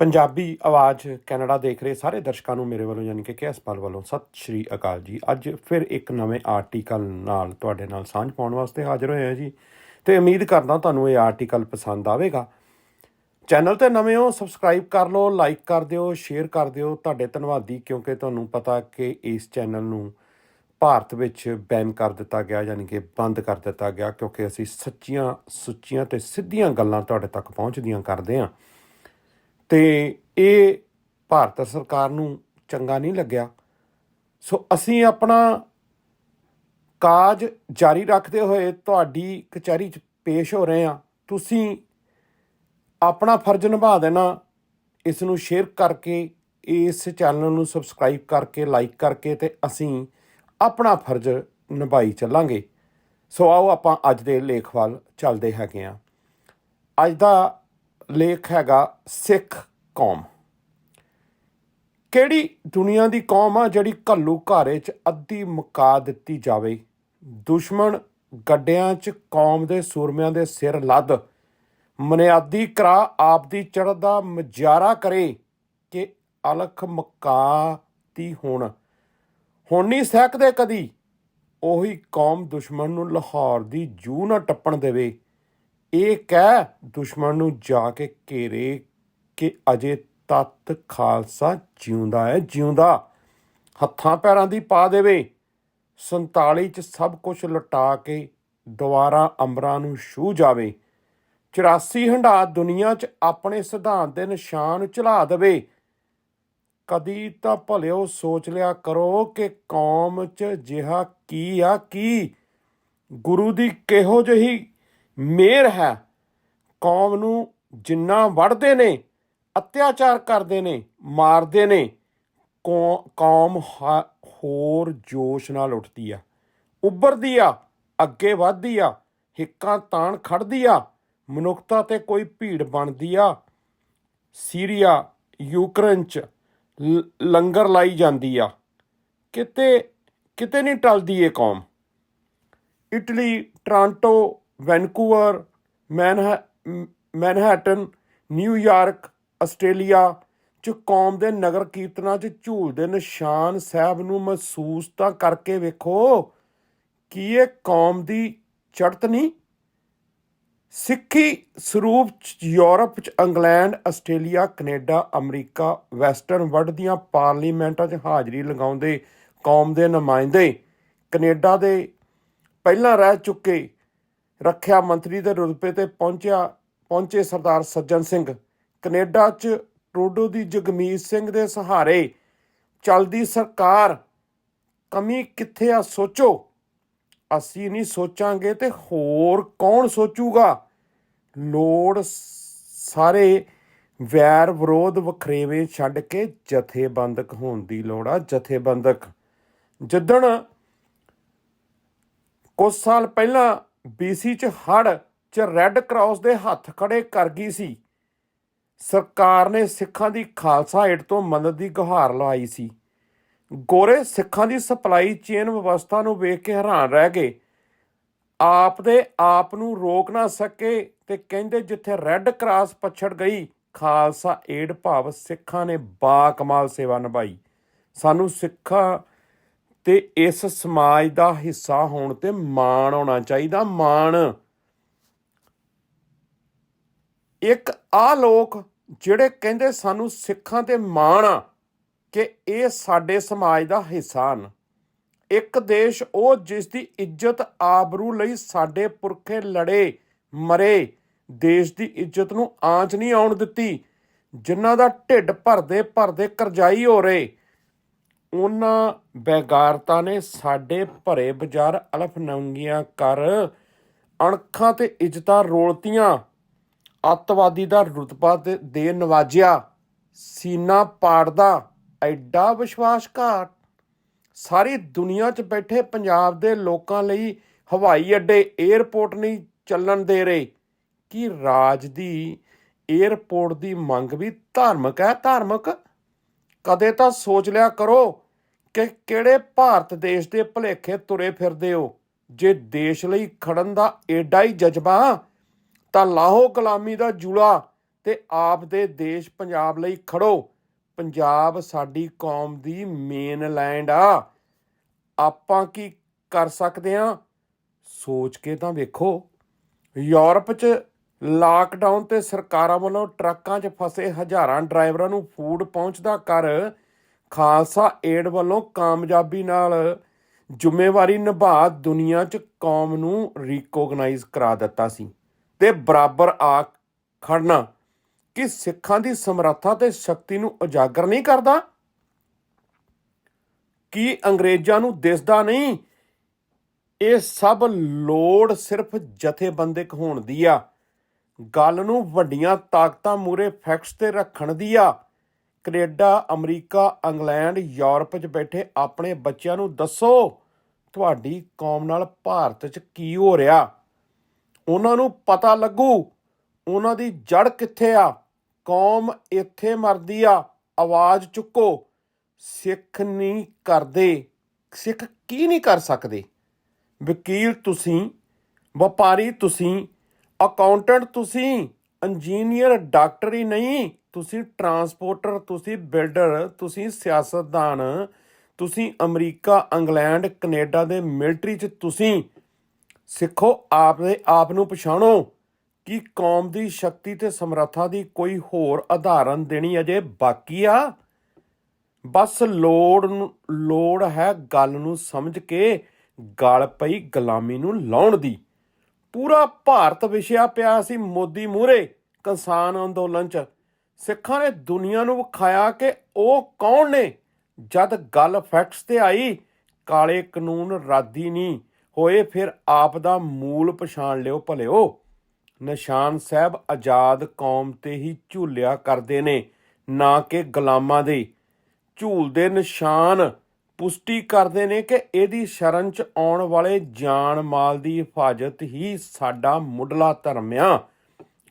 ਪੰਜਾਬੀ ਆਵਾਜ਼ ਕੈਨੇਡਾ ਦੇਖ ਰਹੇ ਸਾਰੇ ਦਰਸ਼ਕਾਂ ਨੂੰ ਮੇਰੇ ਵੱਲੋਂ, ਯਾਨੀ ਕਿ ਕੇਐਸਪਾਲ ਵੱਲੋਂ ਸਤਿ ਸ਼੍ਰੀ ਅਕਾਲ ਜੀ। ਅੱਜ ਫਿਰ ਇੱਕ ਨਵੇਂ ਆਰਟੀਕਲ ਨਾਲ ਤੁਹਾਡੇ ਨਾਲ ਸਾਂਝ ਪਾਉਣ ਵਾਸਤੇ ਹਾਜ਼ਰ ਹੋਏ ਹਾਂ ਜੀ। ਤੇ ਉਮੀਦ ਕਰਦਾ ਤੁਹਾਨੂੰ ਇਹ ਆਰਟੀਕਲ ਪਸੰਦ ਆਵੇਗਾ। ਚੈਨਲ ਤੇ ਨਵੇਂ ਹੋ ਸਬਸਕ੍ਰਾਈਬ ਕਰ ਲਓ ਲਾਈਕ ਕਰ ਦਿਓ ਸ਼ੇਅਰ ਕਰ ਦਿਓ। ਤੁਹਾਡੇ ਧੰਨਵਾਦੀ, ਕਿਉਂਕਿ ਤੁਹਾਨੂੰ ਪਤਾ ਕਿ ਇਸ ਚੈਨਲ ਨੂੰ ਭਾਰਤ ਵਿੱਚ ਬੈਨ ਕਰ ਦਿੱਤਾ ਗਿਆ, ਯਾਨੀ ਕਿ ਬੰਦ ਕਰ ਦਿੱਤਾ ਗਿਆ, ਕਿਉਂਕਿ ਅਸੀਂ ਸੱਚੀਆਂ ਸੁੱਚੀਆਂ ਤੇ ਸਿੱਧੀਆਂ ਗੱਲਾਂ ਤੁਹਾਡੇ ਤੱਕ ਪਹੁੰਚਦੀਆਂ ਕਰਦੇ ਹਾਂ। ਤੇ ਇਹ ਭਾਰਤ ਸਰਕਾਰ ਨੂੰ ਚੰਗਾ ਨਹੀਂ ਲੱਗਿਆ। ਸੋ ਅਸੀਂ ਆਪਣਾ ਕਾਜ ਜਾਰੀ ਰੱਖਦੇ ਹੋਏ ਤੁਹਾਡੀ ਕਚਹਿਰੀ 'ਚ ਪੇਸ਼ ਹੋ ਰਹੇ ਹਾਂ। ਤੁਸੀਂ ਆਪਣਾ ਫਰਜ਼ ਨਿਭਾ ਦੇਣਾ, ਇਸ ਨੂੰ ਸ਼ੇਅਰ ਕਰਕੇ, ਇਸ ਚੈਨਲ ਨੂੰ ਸਬਸਕ੍ਰਾਈਬ ਕਰਕੇ ਲਾਈਕ ਕਰਕੇ ਤੇ ਅਸੀਂ ਆਪਣਾ ਫਰਜ਼ ਨਿਭਾਈ ਚੱਲਾਂਗੇ। ਸੋ ਆਓ ਆਪਾਂ ਅੱਜ ਦੇ ਲੇਖ ਵੱਲ ਚੱਲਦੇ ਹੈਗੇ ਆ ਅੱਜ ਦਾ ਲੇਖ ਹੈਗਾ ਸਿੱਖ ਕੌਮ। ਕਿਹੜੀ ਦੁਨੀਆ ਦੀ ਕੌਮ ਆ ਜਿਹੜੀ ਘੱਲੂ ਘਾਰੇ 'ਚ ਅੱਧੀ ਮੁਕਾ ਦਿੱਤੀ ਜਾਵੇ? ਦੁਸ਼ਮਣ ਗੱਡਿਆਂ 'ਚ ਕੌਮ ਦੇ ਸੂਰਮਿਆਂ ਦੇ ਸਿਰ ਲੱਦ। ਮਨਿਆਦੀ ਕਰਾ ਆਪਦੀ ਚੜ੍ਹਦਾ ਮਜਾਰਾ ਕਰੇ ਕਿ ਅਲਖ ਮਕਾਤੀ ਹੁਣ। ਹੁਣ ਨਹੀਂ ਸਹਿਕਦੇ ਕਦੀ। ਉਹੀ ਕੌਮ ਦੁਸ਼ਮਣ ਨੂੰ ਲਾਹੌਰ ਦੀ ਜੂ ਨਾ ਟੱਪਣ ਦੇਵੇ। ਇਹ ਕਹਿ ਦੁਸ਼ਮਣ ਨੂੰ ਜਾ ਕੇ ਘੇਰੇ ਕਿ ਅਜੇ ਤਤ ਖਾਲਸਾ ਜਿਉਂਦਾ ਹੈ, ਜਿਉਂਦਾ। ਹੱਥਾਂ ਪੈਰਾਂ ਦੀ ਪਾ ਦੇਵੇ। 47 ਚ ਸਭ ਕੁਝ ਲੁਟਾ ਕੇ ਦੁਬਾਰਾ ਅੰਬਰਾਂ ਨੂੰ ਛੂ ਜਾਵੇ। 84 ਹੰਡਾ ਦੁਨੀਆ 'ਚ ਆਪਣੇ ਸਿਧਾਂਤ ਦੇ ਨਿਸ਼ਾਨ ਚਲਾ ਦੇਵੇ। ਕਦੀ ਤਾਂ ਭਲਿਓ ਸੋਚ ਲਿਆ ਕਰੋ ਕਿ ਕੌਮ 'ਚ ਜਿਹਾ ਕੀ ਆ ਕੀ। ਗੁਰੂ ਦੀ ਕਿਹੋ ਜਿਹੀ ਮਿਹਰ ਹੈ। ਕੌਮ ਨੂੰ ਜਿੰਨਾ ਵੜਦੇ ਨੇ, ਅਤਿਆਚਾਰ ਕਰਦੇ ਨੇ, ਮਾਰਦੇ ਨੇ, ਕੌ- ਕੌਮ ਹ- ਹੋਰ ਜੋਸ਼ ਨਾਲ ਉੱਠਦੀ ਆ। ਉੱਭਰਦੀ ਆ, ਅੱਗੇ ਵੱਧਦੀ ਆ, ਹਿੱਕਾਂ ਤਾਣ ਖੜਦੀ ਆ, ਮਨੁੱਖਤਾ ਤੇ ਕੋਈ ਭੀੜ ਬਣਦੀ ਆ। ਸੀਰੀਆ, ਯੂਕਰੇਨ ਚ ਲ- ਲੰਗਰ ਲਾਈ ਜਾਂਦੀ ਆ। ਕਿਤੇ ਕਿਤੇ ਨਹੀਂ ਟਲਦੀ ਇਹ ਕੌਮ। ਇਟਲੀ, ਟ੍ਰਾਂਟੋ ਵੈਨਕੂਵਰ, ਮੈਨਹਾ ਮ- ਮੈਨਹੈਟਨ ਨਿਊਯਾਰਕ ਆਸਟ੍ਰੇਲੀਆ, ਚ ਕੌਮ ਦੇ ਨਗਰ ਕੀਰਤਨਾਂ ਚ ਝੂਲਦੇ ਨਿਸ਼ਾਨ ਸਾਹਿਬ ਨੂੰ ਮਹਿਸੂਸ ਤਾਂ ਕਰਕੇ ਵੇਖੋ ਕੀ ਇਹ ਕੌਮ ਦੀ ਚੜ੍ਹਤ ਨਹੀਂ ਸਿੱਖੀ ਸਰੂਪ ਚ ਯੂਰਪ ਚ England, Australia, Canada, America, western world ਦੀਆਂ ਪਾਰਲੀਮੈਂਟਾਂ 'ਚ ਹਾਜ਼ਰੀ ਲਗਾਉਂਦੇ ਕੌਮ ਦੇ ਨੁਮਾਇੰਦੇ ਕੈਨੇਡਾ ਦੇ ਪਹਿਲਾਂ ਰਹਿ ਚੁੱਕੇ ਰੱਖਿਆ ਮੰਤਰੀ ਦੇ ਰੁਤਬੇ ਤੇ ਪਹੁੰਚਿਆ, ਪਹੁੰਚੇ ਸਰਦਾਰ ਸੱਜਣ ਸਿੰਘ। ਕੈਨੇਡਾ 'ਚ ਟਰੂਡੋ ਦੀ ਜਗਮੀਤ ਸਿੰਘ ਦੇ ਸਹਾਰੇ ਚੱਲਦੀ ਸਰਕਾਰ। ਕਮੀ ਕਿੱਥੇ ਆ ਸੋਚੋ? ਅਸੀਂ ਨਹੀਂ ਸੋਚਾਂਗੇ ਤੇ ਹੋਰ ਕੌਣ ਸੋਚੂਗਾ? ਲੋੜ ਸਾਰੇ ਵੈਰ ਵਿਰੋਧ ਵਖਰੇਵੇਂ ਛੱਡ ਕੇ ਜਥੇਬੰਦਕ ਹੋਣ ਦੀ ਲੋੜ ਆ, ਜਥੇਬੰਦਕ। ਜਿੱਦਣ ਕੁਝ ਸਾਲ ਪਹਿਲਾਂ ਬੀਸੀ ਚ ਹੜ ਚ ਰੈੱਡ ਕਰਾਸ ਦੇ ਹੱਥ ਖੜੇ ਕਰ ਗਈ ਸੀ। ਸਰਕਾਰ ਨੇ ਸਿੱਖਾਂ ਦੀ ਖਾਲਸਾ ਏਡ ਤੋਂ ਮਦਦ ਦੀ ਗੁਹਾਰ ਲਾਈ ਸੀ। ਗੋਰੇ ਸਿੱਖਾਂ ਦੀ ਸਪਲਾਈ ਚੇਨ ਵਿਵਸਥਾ ਨੂੰ ਵੇਖ ਕੇ ਹੈਰਾਨ ਰਹਿ ਗਏ। ਆਪ ਦੇ ਆਪ ਨੂੰ ਰੋਕ ਨਾ ਸਕੇ ਤੇ ਕਹਿੰਦੇ ਜਿੱਥੇ ਰੈੱਡ ਕਰਾਸ ਪਛੜ ਗਈ, ਖਾਲਸਾ ਏਡ ਭਾਵ ਸਿੱਖਾਂ ਨੇ ਬਾ ਕਮਾਲ ਸੇਵਾ ਨਿਭਾਈ। ਸਾਨੂੰ ਸਿੱਖਾਂ ਤੇ ਇਸ ਸਮਾਜ ਦਾ ਹਿੱਸਾ ਹੋਣ ਤੇ ਮਾਣ ਹੋਣਾ ਚਾਹੀਦਾ। ਮਾਣ ਇੱਕ ਆ ਲੋਕ ਜਿਹੜੇ ਕਹਿੰਦੇ ਸਾਨੂੰ ਸਿੱਖਾਂ ਤੇ ਮਾਣ ਆ ਕਿ ਇਹ ਸਾਡੇ ਸਮਾਜ ਦਾ ਹਿੱਸਾ ਹਨ। ਇੱਕ ਦੇਸ਼ ਉਹ ਜਿਸ ਦੀ ਇੱਜ਼ਤ ਆਬਰੂ ਲਈ ਸਾਡੇ ਪੁਰਖੇ ਲੜੇ, ਮਰੇ, ਦੇਸ਼ ਦੀ ਇੱਜ਼ਤ ਨੂੰ ਆਂਚ ਨਹੀਂ ਆਉਣ ਦਿੱਤੀ, ਜਿਨ੍ਹਾਂ ਦਾ ਢਿੱਡ ਭਰਦੇ ਭਰਦੇ ਕਰਜ਼ਾਈ ਹੋ ਰਹੇ ਉਹਨਾਂ ਬੇਗਾਰਤਾ ਨੇ ਸਾਡੇ ਭਰੇ ਬਾਜ਼ਾਰ ਅਲਫ ਨੰਗੀਆਂ ਕਰ ਅਣਖਾਂ ਤੇ ਇੱਜ਼ਤਾਂ ਰੋਲਤੀਆਂ। ਅੱਤਵਾਦੀ ਦਾ ਰੁਤਬਾ ਦੇ ਦੇ ਨਵਾਜਿਆ। ਸੀਨਾ ਪਾੜਦਾ ਐਡਾ ਵਿਸ਼ਵਾਸਘਾਤ ਸਾਰੀ ਦੁਨੀਆ 'ਚ ਬੈਠੇ ਪੰਜਾਬ ਦੇ ਲੋਕਾਂ ਲਈ ਹਵਾਈ ਅੱਡੇ 에ਅਰਪੋਰਟ ਨਹੀਂ ਚੱਲਣ ਦੇ ਰਹੇ। ਕੀ ਰਾਜ ਦੀ 에ਅਰਪੋਰਟ ਦੀ ਮੰਗ ਵੀ ਧਾਰਮਿਕ ਹੈ? ਧਾਰਮਿਕ ਕਦੇ ਤਾਂ ਸੋਚ ਲਿਆ ਕਰੋ ਕਿ ਕਿਹੜੇ ਭਾਰਤ ਦੇਸ਼ ਦੇ ਭਲੇਖੇ ਤੁਰੇ ਫਿਰਦੇ ਹੋ। ਜੇ ਦੇਸ਼ ਲਈ ਖੜਨ ਦਾ ਏਡਾ ਹੀ ਜਜ਼ਬਾ, ਤਾਂ ਲਾਹੋ ਗੁਲਾਮੀ ਦਾ ਜੂਲਾ ਤੇ ਆਪ ਦੇ ਦੇਸ਼ ਪੰਜਾਬ ਲਈ ਖੜੋ। ਪੰਜਾਬ ਸਾਡੀ ਕੌਮ ਦੀ ਮੇਨ ਲੈਂਡ ਆ। ਆਪਾਂ ਕੀ ਕਰ ਸਕਦੇ ਆ ਸੋਚ ਕੇ ਤਾਂ ਵੇਖੋ। ਯੂਰਪ 'ਚ ਲਾਕਡਾਊਨ ਤੇ ਸਰਕਾਰਾਂ ਵੱਲੋਂ ਟਰੱਕਾਂ 'ਚ ਫਸੇ ਹਜ਼ਾਰਾਂ ਡਰਾਈਵਰਾਂ ਨੂੰ ਫੂਡ ਪਹੁੰਚਦਾ ਕਰ ਖਾਲਸਾ ਏਡ ਵੱਲੋਂ ਕਾਮਯਾਬੀ ਨਾਲ ਜ਼ਿੰਮੇਵਾਰੀ ਨਿਭਾ ਦੁਨੀਆ 'ਚ ਕੌਮ ਨੂੰ ਰਿਕੋਗਨਾਈਜ਼ ਕਰਾ ਦਿੱਤਾ ਸੀ। ਤੇ ਬਰਾਬਰ ਆ ਖੜਨਾ ਕਿ ਸਿੱਖਾਂ ਦੀ ਸਮਰੱਥਾ ਤੇ ਸ਼ਕਤੀ ਨੂੰ ਉਜਾਗਰ ਨਹੀਂ ਕਰਦਾ? ਕੀ ਅੰਗਰੇਜ਼ਾਂ ਨੂੰ ਦਿਸਦਾ ਨਹੀਂ? ਇਹ ਸਭ ਲੋੜ ਸਿਰਫ ਜਥੇਬੰਦਕ ਹੋਣ ਦੀ ਆ। ਗੱਲ ਨੂੰ ਵੱਡੀਆਂ ਤਾਕਤਾਂ ਮੂਰੇ ਫੈਕਟਸ ਤੇ ਰੱਖਣ ਦੀ ਆ। ਕੈਨੇਡਾ, ਅਮਰੀਕਾ, ਇੰਗਲੈਂਡ, ਯੂਰਪ 'ਚ ਬੈਠੇ ਆਪਣੇ ਬੱਚਿਆਂ ਨੂੰ ਦੱਸੋ, ਤੁਹਾਡੀ ਕੌਮ ਨਾਲ ਭਾਰਤ 'ਚ ਕੀ ਹੋ ਰਿਹਾ? ਉਹਨਾਂ ਨੂੰ ਪਤਾ ਲੱਗੂ, ਉਹਨਾਂ ਦੀ ਜੜ ਕਿੱਥੇ ਆ? ਕੌਮ ਇੱਥੇ ਮਰਦੀ ਆ, ਆਵਾਜ਼ ਚੁੱਕੋ। ਸਿੱਖ ਨਹੀਂ ਕਰਦੇ, ਸਿੱਖ ਕੀ ਨਹੀਂ ਕਰ ਸਕਦੇ? ਵਕੀਲ ਤੁਸੀਂ, ਵਪਾਰੀ ਤੁਸੀਂ ਅਕਾਊਂਟੈਂਟ ਤੁਸੀਂ, ਇੰਜੀਨੀਅਰ, ਡਾਕਟਰ ਹੀ ਨਹੀਂ, ਤੁਸੀਂ ਟਰਾਂਸਪੋਰਟਰ, ਤੁਸੀਂ ਬਿਲਡਰ, ਤੁਸੀਂ ਸਿਆਸਤਦਾਨ, ਤੁਸੀਂ ਅਮਰੀਕਾ, ਇੰਗਲੈਂਡ, ਕੈਨੇਡਾ ਦੇ ਮਿਲਟਰੀ 'ਚ ਤੁਸੀਂ। ਸਿੱਖੋ ਆਪ ਦੇ ਆਪ ਨੂੰ ਪਛਾਣੋ ਕਿ ਕੌਮ ਦੀ ਸ਼ਕਤੀ ਤੇ ਸਮਰੱਥਾ ਦੀ ਕੋਈ ਹੋਰ ਉਦਾਹਰਨ ਦੇਣੀ ਅਜੇ ਬਾਕੀ ਆ। ਬਸ ਲੋੜ ਲੋੜ ਹੈ ਗੱਲ ਨੂੰ ਸਮਝ ਕੇ ਗਲ ਪਈ ਗੁਲਾਮੀ ਨੂੰ ਲਾਉਣ ਦੀ। ਪੂਰਾ ਭਾਰਤ ਵਿਛਿਆ ਪਿਆ ਸੀ ਮੋਦੀ ਮੂਹਰੇ ਕਿਸਾਨ ਅੰਦੋਲਨ ਚ। ਸਿੱਖਾਂ ਨੇ ਦੁਨੀਆ ਨੂੰ ਵਿਖਾਇਆ ਕਿ ਉਹ ਕੌਣ ਨੇ? ਜਦ ਗੱਲ ਫੈਕਟਸ ਤੇ ਆਈ, ਕਾਲੇ ਕਾਨੂੰਨ ਰਾਦੀ ਨਹੀਂ ਹੋਏ, ਫਿਰ ਆਪ ਦਾ ਮੂਲ ਪਛਾਣ ਲਿਓ ਭਲਿਓ। ਨਿਸ਼ਾਨ ਸਾਹਿਬ ਆਜ਼ਾਦ ਕੌਮ ਤੇ ਹੀ ਝੂਲਿਆ ਕਰਦੇ ਨੇ, ਨਾ ਕਿ ਗੁਲਾਮਾਂ ਦੇ। ਝੂਲਦੇ ਨਿਸ਼ਾਨ ਪੁਸ਼ਟੀ ਕਰਦੇ ਨੇ ਕਿ ਇਹਦੀ ਸ਼ਰਨ ਚ ਆਉਣ ਵਾਲੇ ਜਾਨ ਮਾਲ ਦੀ ਹਿਫਾਜ਼ਤ ਹੀ ਸਾਡਾ ਮੁੱਢਲਾ ਧਰਮ ਆ।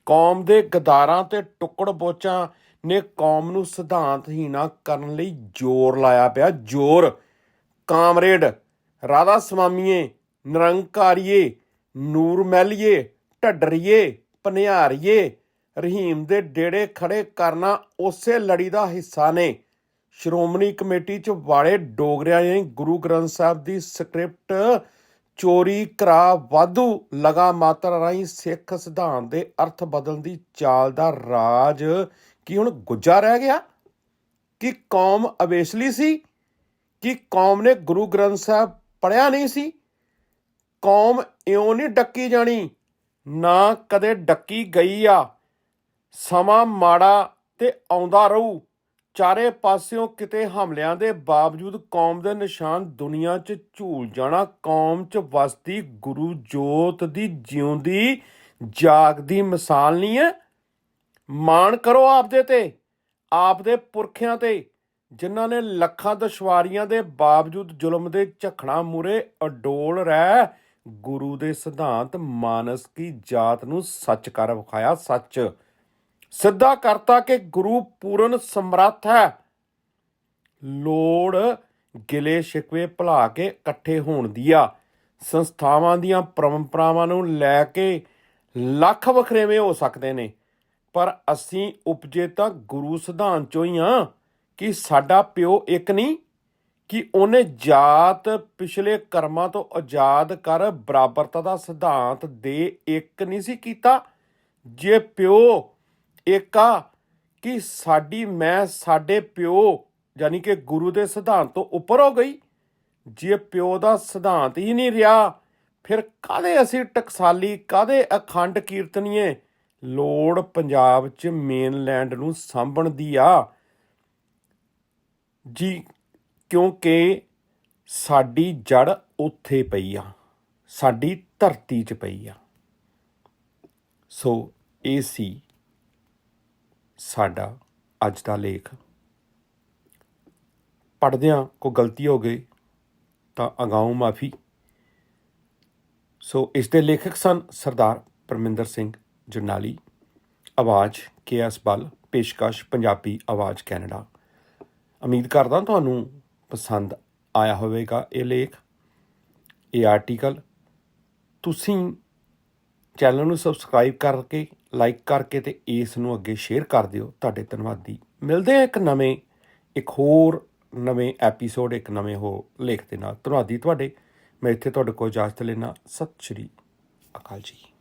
ਕੌਮ ਦੇ ਗਦਾਰਾਂ ਤੇ ਟੁਕੜ ਬੋਚਾਂ ਨੇ ਕੌਮ ਨੂੰ ਸਿਧਾਂਤਹੀਣਾ ਕਰਨ ਲਈ ਜ਼ੋਰ ਲਾਇਆ ਪਿਆ। ਜ਼ੋਰ। ਕਾਮਰੇਡ, ਰਾਧਾ ਸਵਾਮੀਏ, ਨਿਰੰਕਾਰੀਏ, ਨੂਰ ਮਹਿਲੀਏ, ਢੱਡਰੀਏ, ਪਨਿਆਰੀਏ, ਰਹੀਮ ਦੇ ਡੇੜੇ ਖੜੇ ਕਰਨਾ ਉਸੇ ਲੜੀ ਦਾ ਹਿੱਸਾ ਨੇ। ਸ਼੍ਰੋਮਣੀ ਕਮੇਟੀ ਚ ਵਾਲੇ ਡੋਗਰਿਆਂ ਨੇ ਗੁਰੂ ਗ੍ਰੰਥ ਸਾਹਿਬ ਦੀ ਸਕ੍ਰਿਪਟ ਚੋਰੀ ਕਰਾ ਵਾਧੂ ਲਗਾ ਮਾਤਰ ਰਾਹੀਂ ਸਿੱਖ ਸਿਧਾਂਤ ਦੇ ਅਰਥ ਬਦਲਣ ਦੀ ਚਾਲ ਦਾ ਰਾਜ ਕੀ ਹੁਣ ਗੁੱਜਾ ਰਹਿ ਗਿਆ? ਕਿ ਕੌਮ ਅਵੇਸਲੀ ਸੀ? ਕਿ ਕੌਮ ਨੇ ਗੁਰੂ ਗ੍ਰੰਥ ਸਾਹਿਬ ਪੜਿਆ ਨਹੀਂ ਸੀ? ਕੌਮ ਇਉਂ ਨਹੀਂ ਡੱਕੀ ਜਾਣੀ, ਨਾ ਕਦੇ ਡੱਕੀ ਗਈ ਆ। ਸਮਾਂ ਮਾੜਾ ਤੇ ਆਉਂਦਾ ਰਹੂ। ਚਾਰੇ ਪਾਸਿਓਂ ਕਿਤੇ ਹਮਲਿਆਂ ਦੇ ਬਾਵਜੂਦ ਕੌਮ ਦੇ ਨਿਸ਼ਾਨ ਦੁਨੀਆ 'ਚ ਝੂਲ ਜਾਣਾ, ਕੌਮ 'ਚ ਵਸਦੀ ਗੁਰੂ ਜੋਤ ਦੀ ਜਿਉਂਦੀ ਜਾਗਦੀ ਮਿਸਾਲ ਨਹੀਂ ਹੈ। ਮਾਣ ਕਰੋ ਆਪਦੇ ਤੇ, ਆਪਦੇ ਪੁਰਖਿਆਂ ਤੇ, ਜਿਨ੍ਹਾਂ ਨੇ ਲੱਖਾਂ ਦੁਸ਼ਵਾਰੀਆਂ ਦੇ ਬਾਵਜੂਦ ਜ਼ੁਲਮ ਦੇ ਝਖਣਾ ਮੂਰੇ ਅਡੋਲ ਰਹਿ ਗੁਰੂ ਦੇ ਸਿਧਾਂਤ ਮਾਨਸ ਕੀ ਜਾਤ ਨੂੰ ਸੱਚ ਕਰ ਵਿਖਾਇਆ ਸੱਚ। ਸਿੱਧਾ ਕਰਤਾ ਕਿ ਗੁਰੂ ਪੂਰਨ ਸਮਰੱਥ ਹੈ। ਲੋੜ ਗਿਲੇ ਸ਼ਿਕਵੇ ਭੁਲਾ ਕੇ ਇਕੱਠੇ ਹੋਣ ਦੀ ਆ। ਸੰਸਥਾਵਾਂ ਦੀਆਂ ਪਰੰਪਰਾਵਾਂ ਨੂੰ ਲੈ ਕੇ ਲੱਖ ਵਖਰੇਵੇਂ ਹੋ ਸਕਦੇ ਨੇ। ਪਰ ਅਸੀਂ ਉਪਜੇ ਤਾਂ ਗੁਰੂ ਸਿਧਾਂਤ ਚੋਂ ਹੀ ਆ ਕਿ ਸਾਡਾ ਪਿਓ ਇੱਕ ਨਹੀਂ, ਕਿ ਉਹਨੇ ਜਾਤ ਪਿਛਲੇ ਕਰਮਾਂ ਤੋਂ ਆਜ਼ਾਦ ਕਰ ਬਰਾਬਰਤਾ ਦਾ ਸਿਧਾਂਤ ਦੇ ਇੱਕ ਨਹੀਂ ਸੀ ਕੀਤਾ। ਜੇ ਪਿਓ ਇੱਕ ਆ ਕਿ ਸਾਡੀ ਮੈਂ, ਸਾਡੇ ਪਿਓ ਯਾਨੀ ਕਿ ਗੁਰੂ ਦੇ ਸਿਧਾਂਤ ਤੋਂ ਉੱਪਰ ਹੋ ਗਈ। ਜੇ ਪਿਓ ਦਾ ਸਿਧਾਂਤ ਹੀ ਨਹੀਂ ਰਿਹਾ, ਫਿਰ ਕਾਦੇ ਅਸੀਂ ਟਕਸਾਲੀ ਕਾਦੇ ਅਖੰਡ ਕੀਰਤਨੀਏ? ਲੋੜ ਪੰਜਾਬ 'ਚ ਮੇਨਲੈਂਡ ਨੂੰ ਸਾਂਭਣ ਦੀ ਆ। ਜੀ, ਕਿਉਂਕਿ ਸਾਡੀ ਜੜ ਉੱਥੇ ਪਈ ਆ, ਸਾਡੀ ਧਰਤੀ 'ਚ ਪਈ ਆ। ਸੋ, ਇਹ ਸੀ ਸਾਡਾ ਅੱਜ ਦਾ ਲੇਖ। ਪੜਦਿਆਂ ਕੋ ਗਲਤੀ ਹੋ ਗਈ ਤਾਂ ਅਗਾਊਂ ਮਾਫੀ। ਸੋ ਇਸ ਦੇ ਲੇਖਕ ਸਨ ਸਰਦਾਰ ਪਰਮਿੰਦਰ ਸਿੰਘ ਜਰਨਾਲੀ। ਆਵਾਜ਼ ਕੇਐਸ ਬਲ, ਪੇਸ਼ਕਸ਼, ਪੰਜਾਬੀ ਆਵਾਜ਼ ਕੈਨੇਡਾ। ਉਮੀਦ ਕਰਦਾ ਤੁਹਾਨੂੰ ਪਸੰਦ ਆਇਆ ਹੋਵੇਗਾ ਇਹ ਲੇਖ। ਇਹ ਆਰਟੀਕਲ। ਤੁਸੀਂ ਚੈਨਲ ਨੂੰ ਸਬਸਕ੍ਰਾਈਬ ਕਰਕੇ ਲਾਈਕ ਕਰਕੇ ਤੇ ਇਸ ਨੂੰ ਅੱਗੇ ਸ਼ੇਅਰ ਕਰ ਦਿਓ। ਤੁਹਾਡੇ ਧੰਨਵਾਦੀ ਮਿਲਦੇ ਆ ਇੱਕ ਨਵੇਂ, ਇੱਕ ਹੋਰ ਨਵੇਂ ਐਪੀਸੋਡ ਇੱਕ ਨਵੇਂ ਹੋ ਲੇਖ ਦੇ ਨਾਲ। ਧੰਨਵਾਦੀ ਤੁਹਾਡੇ। ਮੈਂ ਇੱਥੇ ਤੁਹਾਡੇ ਕੋਲ ਇਜਾਜ਼ਤ ਲੈਣਾ ਸਤਿ ਸ਼੍ਰੀ ਅਕਾਲ ਜੀ।